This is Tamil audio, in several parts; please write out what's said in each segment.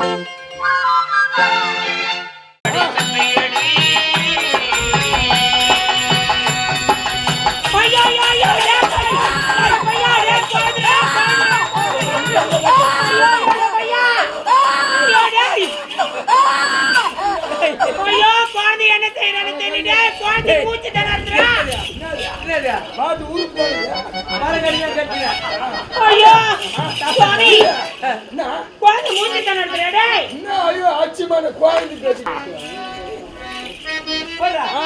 Thank you. என்னது? பாத்து ஊருக்கு போறீங்க. மரக்கறியா கட்டியா? ஐயோ என்ன? குழந்தை மூச்சு திணறுதுடா, டேய் என்ன ஐயோ குழந்தை. ஆ,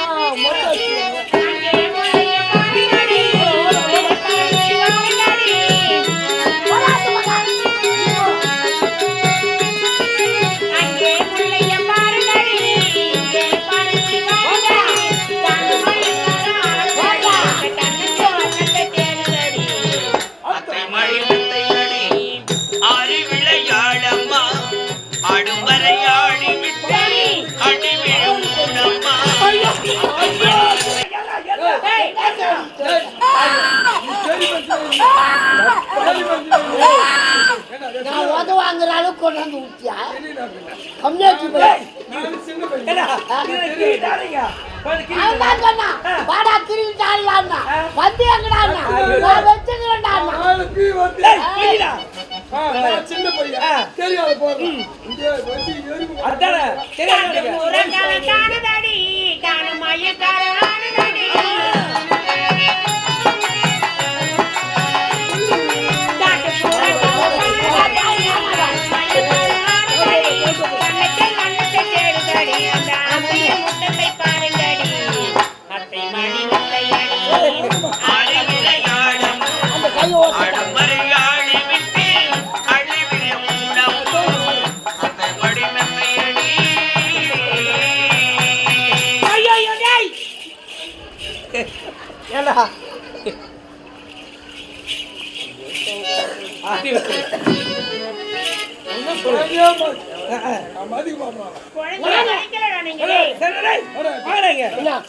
நான் உத வாங்குற அளவுக்கு கொண்டாந்து அப்படின்னா. கம்மியாச்சு வாடா. திருவிட்டாடலான்னா வந்து எங்கடான்னா நான் வச்சுக்கிறேன்டா சின்ன பையன். தெரியாத போறேன். தெரியாத காணும் மயக்கார ஏண்டா? ஆடி விட்டு. ஒண்ணும்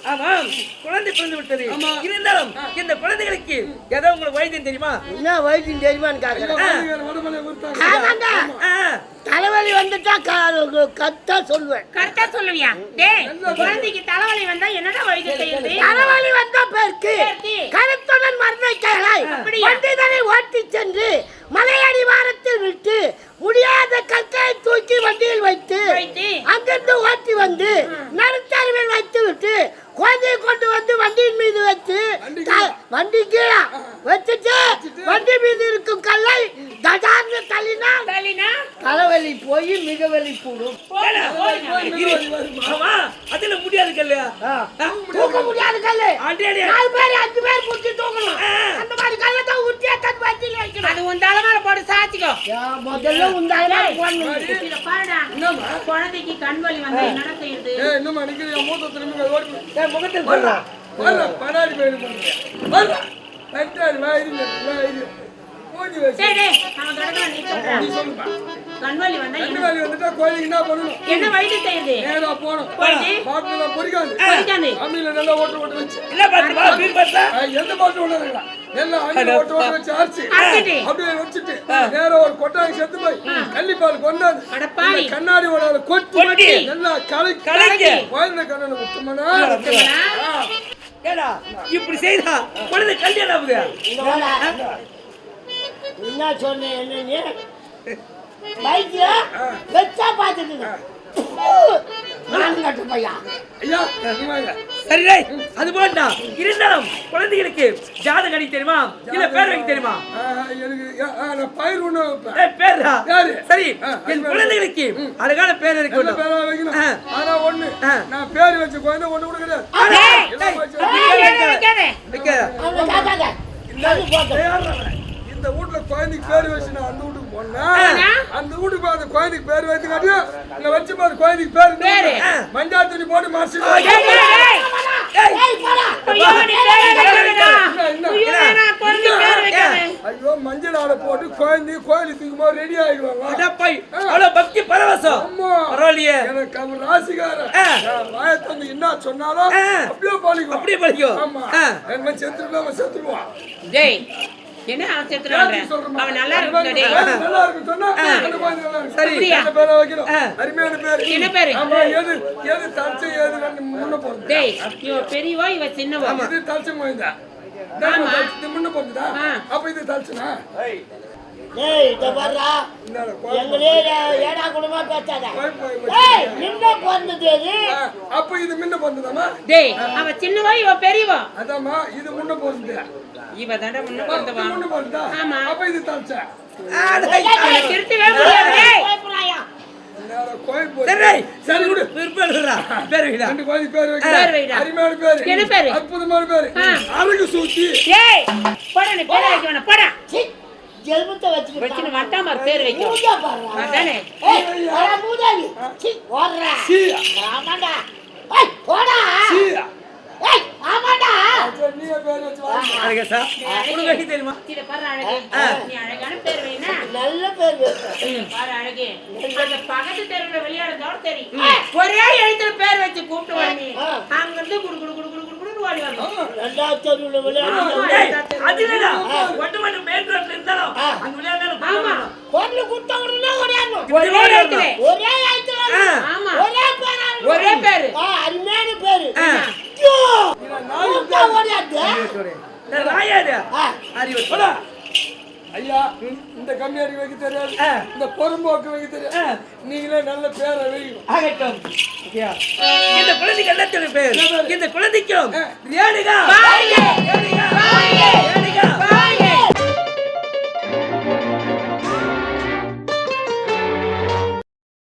ஆமாம். குழந்தை பிறந்து விட்டது. இருந்தாலும் இந்த குழந்தைகளுக்கு ஏதோ உங்களுக்கு வைத்தியம் தெரியுமா? என்ன வயிற்று தெரியுமான்னு ஆ, தலைவலி வந்துட்டா கத்தா சொல்லுவேன். கரெக்டா சொல்லுவியா? டேய் குழந்தைக்கு தலைவலி வந்தா என்னடா வைத்தியம் செய்யுது? தலைவலி வந்த பேருக்கு. கருத்துடன் மருந்தை அப்படியா? வண்டிதனை ஓட்டி சென்று மலையடி வாரத்தில் விட்டு முடியாத கற்களை தூக்கி வண்டியில் வைத்து வைத்து. அங்கிருந்து ஓட்டி வந்து நடுத்தருவில் வைத்து விட்டு குழந்தையை கொண்டு வந்து வண்டியின் மீது வச்சு வண்டி த- வண்டி கீழே வச்சுட்டு வண்டி மீது இருக்கும் கல்லை தடார்னு தள்ளினால் தலினா தலைவலி போய் மிக வலி கூடும் அதுல முடியாது கல்லையா தூக்க முடியாது கல்லு. அடி அடி நாலு பேர் அஞ்சு பேர் புடிச்சு தூக்கணும் அந்த மாதிரி கல்லை தான் உருட்டியா தன் வண்டியில் வைக்கணும். அது உன் தலைமையில போட்டு சாச்சிக்கோ முதல்ல உண்டாயிரம் டேய், போடணும். பாருடா. குழந்தைக்கு கண் வலி வந்தா என்னடா செய்யுது? இன்னும் அடிக்கிறியா? மூத்த திரும்பி ஓடி முகத்தில் சொல்றா வர்றா, பனாரி பயிறு பண்றியா? வர்றா. அவன் நீ வந்தா வந்துட்டா கோயிலுக்கு என்ன பண்ணணும்? என்ன வைத்தியம் செய்யுது நேரா. போயிட்டு? பாட்டில நல்லா ஓட்டு ஓட்டு வச்சு. வா எந்த பாட்டு விடாதுங்களா? எல்லாம் ஓட்டு ஓட்டு வச்சு அரைச்சு. அப்படியே வச்சுட்டு, நேரா ஒரு கொட்டாய் செத்து போய், கள்ளிப்பால் கொண்டாந்து, கண்ணாடி ஓடாத கொட்டி, கொட்டி. கலக்கி. கண்ணனை இப்படி செய்தா குழந்தை கல்யாணம் ஆகுது. என்ன சொன்னேன் என்ன நீ? வைத்திய வச்சா பார்த்துட்டு கட்ட பையா. ஐயா, அது போட்டா. இருந்தாலும் குழந்தைகளுக்கு ஜாதகம் அடிக்க தெரியுமா? இல்ல பேர் வைக்க தெரியுமா? எனக்கு பயிர் ஒண்ணு பேரா பேரு. சரி என் குழந்தைகளுக்கு அழகான பேர் இருக்க பேரா வைக்கணும். ஆனா ஒண்ணு. நான் பேர் வச்ச குழந்தை ஒண்ணு கூட கிடையாது. குழந்தைக்கு பேர் வச்சு நான் அந்த வீட்டுக்கு போனா ஆ. அந்த வீட்டுக்கு போய் அந்த குழந்தைக்கு பேர் வைத்து காட்டியும் இங்க வச்சு பாரு குழந்தைக்கு பேர் பேரு. மஞ்சா துணி போட்டு மாசி ஐயோ, மஞ்சள் ஆடை போட்டு குழந்தை கோயிலுக்கு தூக்கும் ரெடி அவ்வளவு பக்தி பரவசம். அம்மா பரவாயில்லையே. எனக்கு அவர் ராசிக்காரன் ஆ. நான் வாயை தந்து என்ன சொன்னாலும். அப்படியே பாலிக்கும் அப்படியே படிக்கும் ஆமா. என்ன செத்துட்டு அவன் செத்துடுவான் டேய் என்ன அவசரத்துல? அவன் நல்லா இருக்கும். என்ன பேரு? டேய் இவ பெரியவோ இவ சின்னவோ? இது தலிச்சு. அப்ப இது தலிச்சுனா? ஏய் இத வர்றா இந்தாடா, குழந்தை. எங்களே ஏடா குடும்பமா பேசாத போய், போய், போய். ஏய் நின்ன பிறந்தது அது ஆ, அப்ப இது முன்ன போறதுதாம்மா? டேய் அவ சின்னவோ இவ பெரியவோ? அதாம்மா, இது முன்ன போறது. இவ தாண்டா முன்ன இது வந்தவா முன்ன போறதா? ஆமா. அப்ப இது தலிச்சா? திருத்தவே முடியாது டேய்? அற்புதமான பேரு. அழகு சூத்தி. ஜெல்மத்தை வச்சுக்கிட்டு வச்சுன்னு வட்டாம பேர். அதானே? ஏய். சீ, ஓடுறா. போடா. பேர் வச்சு. அழகா சார். தெரியுமா? இத பாரு அழகு. நீ அழகான பேர் வைனா நல்ல பேர். பாரு அழகு. அந்த பக்கத்து தெருவுல விளையாடுறதோட தெரியும் ஒரே எழுத்துல பேர் வச்சு கூப்பிட்டு வா நீ. ஆ. அங்க இருந்து குடு குடு குடு குடு ஓடி வரணும் ரெண்டாவது தெருவுல விளையாடு. அது இல்லடா. ஒட்டு மட்டும் இருந்தாலும். அங்க விளையாண்டாலும் ஆமா ஓடியாடணும். ஒரே ஒரே ஆயத்துல ஆ. ஆமா ஒரே பேரா. ஒரே பேரு ஆ, அருமையான பேரு ஆ. ஐயோ, அறிவு. போடா. ஐயா இந்த கம்மியாடி வைக்க தெரியாது. இந்த பொறும்போக்கு வைக்க தெரியாது. நீங்களே நல்ல பேரை வைக்கணும்? இந்த குழந்தைக்கு என்ன பேர்? இந்த குழந்தைக்கும். ரேணுகா. ரேணுகா.